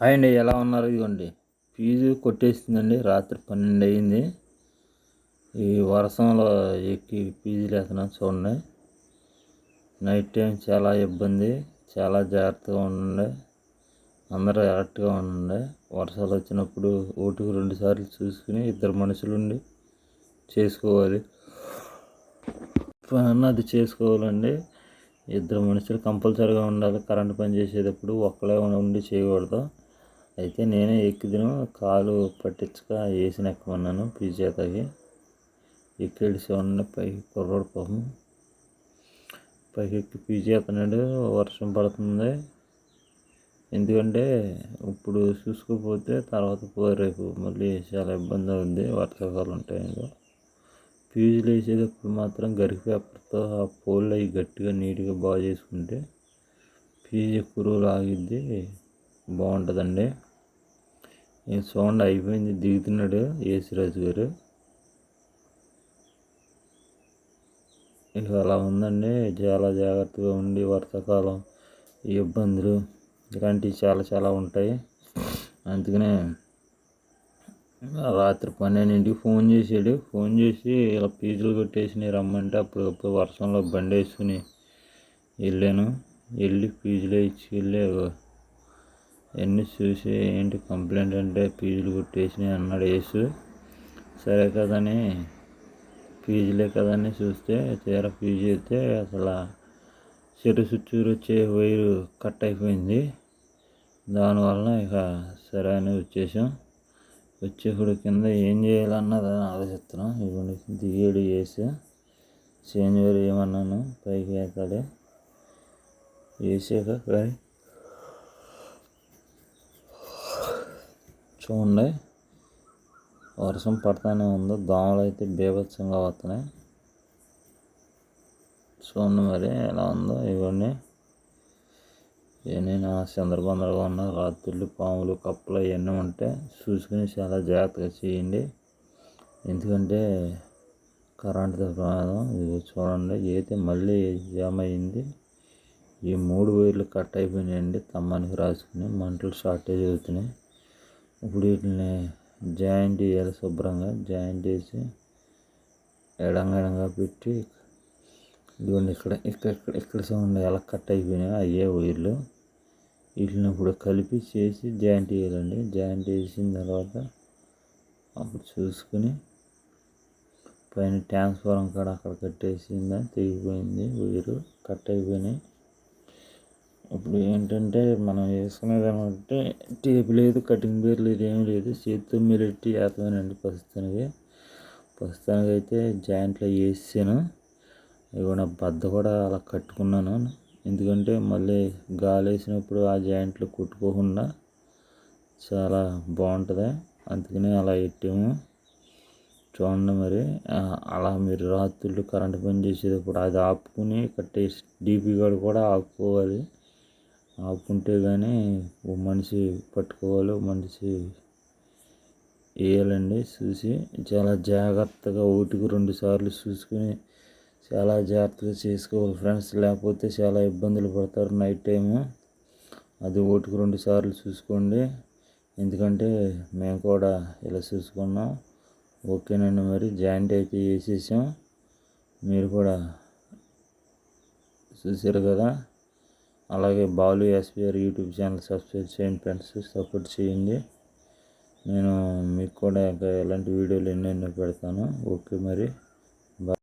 Hi అండి ఎలా ఉన్నారు ఇదిగోండి. ఫీజు కొట్టేసిందండి. రాత్రి పన్నెండు అయింది. ఈ వర్షంలో ఎక్కి ఫీజులు లేస్తున్నాను చూడండి. నైట్ టైం చాలా ఇబ్బంది. చాలా జాగ్రత్తగా ఉండండి. అందరూ అలర్ట్గా ఉండండి. వర్షాలు వచ్చినప్పుడు ఓటుకు రెండు సార్లు చూసుకుని ఇద్దరు మనుషులుండి చేసుకోవాలి. పని అది చేసుకోవాలండి. ఇద్దరు మనుషులు కంపల్సరీగా ఉండాలి. కరెంట్ పని చేసేటప్పుడు ఒక్కలే ఉండి చేయకూడదు. అయితే నేనే ఎక్కిదిను కాలు పట్టించక వేసిన ఎక్కమన్నాను పిజేతకి ఎక్కేడు చూడండి పైకి కుర్రోడు పాపం. పైకి ఎక్కి పిజేతన్నాడు వర్షం పడుతుంది. ఎందుకంటే ఇప్పుడు చూసుకోకపోతే తర్వాత పో రేపు మళ్ళీ చాలా ఇబ్బంది అవుద్ది వర్షాకాలం టైంలో. ఫ్యూజులు వేసేటప్పుడు మాత్రం గరికి పేపర్తో ఆ పోల్ అవి గట్టిగా నీట్గా బాగా చేసుకుంటే ఫ్యూజ్ ఎక్కువ రోజులు ఆగిద్ది బాగుంటుందండి. ఈ సౌండ్ అయిపోయింది దిగుతున్నాడు యేసురాజు గారు. ఇక అలా ఉందండి చాలా జాగ్రత్తగా ఉండి వర్షాకాలం ఇబ్బందులు ఇలాంటివి చాలా చాలా ఉంటాయి. అందుకనే రాత్రి పన్నెండింటికి ఫోన్ చేసాడు ఫోన్ చేసి ఇలా పీజులు కొట్టేసి రమ్మంటే అప్పటికప్పుడు వర్షంలో బండి వేసుకుని వెళ్ళాను. వెళ్ళి ఫీజులు ఇచ్చి వెళ్ళి ఎన్ని చూసి ఏంటి కంప్లైంట్ అంటే ఫీజులు కొట్టేసినాయి అన్నాడు యేసు. సరే కదని ఫీజులే కదని చూస్తే తీరా ఫీజు అయితే అసలు చెరు చుట్టూరు వచ్చే వైరు కట్ అయిపోయింది. దానివల్ల ఇక సరే అని వచ్చేసాం. వచ్చేప్పుడు కింద ఏం చేయాలన్నది ఆలోచిస్తున్నాం. ఇవ్వండి దిగేడు వేసి చేంజ్ ఏమన్నాను? పైకి వేస్తాడు వేసాక కానీ చూడండి వర్షం పడతానే ఉంది. దోమలు అయితే బీభత్సంగా వస్తున్నాయి. చూడండి మరి ఎలా ఉందో ఇవన్నీ. ఏమైనా చంద్రబందరగా ఉన్న రాత్రులు పాములు కప్పలు అవన్నీ ఉంటే చూసుకుని చాలా జాగ్రత్తగా చేయండి. ఎందుకంటే కరెంటు ప్రమాదం. ఇది చూడండి ఏదైతే మళ్ళీ జామ్ అయింది ఈ మూడు వైర్లు కట్ అయిపోయినాయండి. తమ్మానికి రాసుకుని మంటలు షార్టేజ్ అవుతున్నాయి. ఇప్పుడు వీటిని జాయింట్ చేయాలి శుభ్రంగా జాయింట్ చేసి ఎడంగా ఎడంగా పెట్టి ఇదిగోండి ఇక్కడ ఇక్కడ ఇక్కడ ఇక్కడ సౌండ్ ఎలా కట్ అయిపోయినాయో అయ్యే వైర్లు. వీటిని ఇప్పుడు కలిపి చేసి జాయింట్ చేయాలండి. జాయింట్ చేసిన తర్వాత అప్పుడు చూసుకుని పైన ట్రాన్స్ఫారం కాడ అక్కడ కట్టేసిందా తెగిపోయింది వైరు కట్ అయిపోయినాయి. ఇప్పుడు ఏంటంటే మనం వేసుకునేది ఏమంటే టేపు లేదు కటింగ్ బేర్ లేదు ఏం లేదు. చేతితో మెరెట్టి వేస్తానండి ప్రస్తుతానికి. ప్రస్తుతానికి అయితే జాయింట్లో వేసాను. ఇవి నా బద్ద కూడా అలా కట్టుకున్నాను. ఎందుకంటే మళ్ళీ గాలి వేసినప్పుడు ఆ జాయింట్లు కుట్టుకోకుండా చాలా బాగుంటుంది. అందుకని అలా పెట్టాము. చూడండి మరి అలా మీరు రాత్రులు కరెంట్ పని చేసేటప్పుడు అది ఆపుకుని కట్టేసి డీపీ గార్డు కూడా ఆపుకోవాలి. ఆపుకుంటే కానీ ఓ మనిషి పట్టుకోవాలి ఓ మనిషి వేయాలండి చూసి. చాలా జాగ్రత్తగా ఒకటికి రెండు సార్లు చూసుకుని చాలా జాగ్రత్తగా చేసుకోవాలి ఫ్రెండ్స్. లేకపోతే చాలా ఇబ్బందులు పడతారు నైట్ టైము. అది ఒకటికి రెండు సార్లు చూసుకోండి. ఎందుకంటే మేము కూడా ఇలా చూసుకున్నాం. ఓకేనండి మరి. జాయింట్ అయితే వేసేసాం. మీరు కూడా చూసారు కదా. అలాగే Balu SBR YouTube channel subscribe చేయండి ఫ్రెండ్స్ సపోర్ట్ చేయండి. నేను మీకు కూడా ఇంకా ఎలాంటి వీడియోలు ఎన్నెన్నో పెడతాను. ఓకే మరి.